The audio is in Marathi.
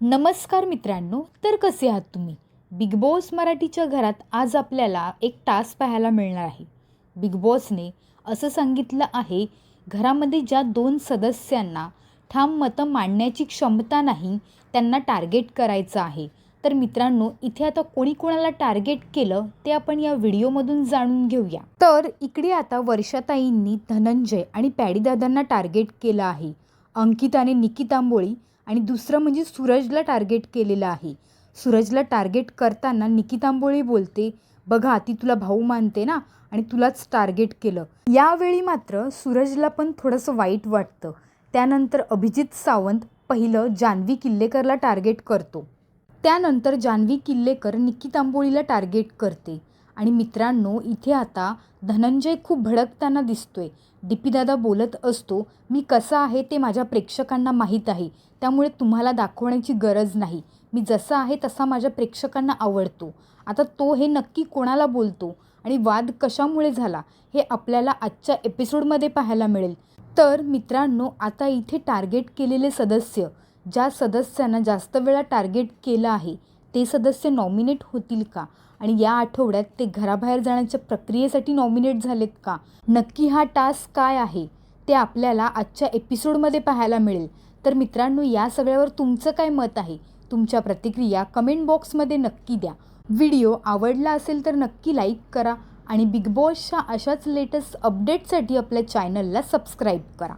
नमस्कार मित्रांनो तर कसे आहात तुम्ही? बिग बॉस मराठीच्या घरात आज आपल्याला एक टास्क पाहायला मिळणार आहे. बिग बॉसने असं सांगितलं आहे घरामध्ये ज्या दोन सदस्यांना ठाम मतं मांडण्याची क्षमता नाही त्यांना टार्गेट करायचं आहे. तर मित्रांनो इथे आता कोणी कोणाला टार्गेट केलं ते आपण या व्हिडिओमधून जाणून घेऊया. तर इकडे आता वर्षाताईंनी धनंजय आणि पॅडीदादांना टार्गेट केलं आहे. अंकिताने निकिता आंबोळी आणि दुसरं म्हणजे सूरजला टार्गेट केलेलं आहे. सूरजला टार्गेट करताना निकितांबोळी बोलते बघा ती तुला भाऊ मानते ना आणि तुलाच टार्गेट केलं. यावेळी मात्र सूरजला पण थोडंसं वाईट वाटतं. त्यानंतर अभिजित सावंत पहिलं जान्हवी किल्लेकरला टार्गेट करतो. त्यानंतर जान्हवी किल्लेकर निकिता टार्गेट करते. आणि मित्रांनो इथे आता धनंजय खूप भडकताना दिसतोय. डीपीदादा बोलत असतो मी कसा आहे ते माझ्या प्रेक्षकांना माहीत आहे. त्यामुळे तुम्हाला दाखवण्याची गरज नाही. मी जसा आहे तसा माझ्या प्रेक्षकांना आवडतो. आता तो हे नक्की कोणाला बोलतो? आणि वाद कशामुळे झाला? हे आपल्याला आजच्या एपिसोडमध्ये पाहायला मिळेल. तर मित्रांनो आता इथे टार्गेट केलेले सदस्य ज्या सदस्यांना जास्त वेळा टार्गेट केलं आहे ते सदस्य नॉमिनेट होतील का? आणि या आठवड्यात ते घराबाहेर जाण्याच्या प्रक्रियेसाठी नॉमिनेट झालेत का? नक्की हा टास्क काय आहे? ते आपल्याला आजच्या एपिसोडमध्ये पाहायला मिळेल. तर मित्रांनो या सगळ्यावर तुमचं काय मत आहे? तुमच्या प्रतिक्रिया कमेंट बॉक्समध्ये नक्की द्या. व्हिडिओ आवडला असेल तर नक्की लाईक करा आणि बिग बॉसच्या अशाच लेटेस्ट अपडेटसाठी आपल्या चॅनलला सबस्क्राईब करा.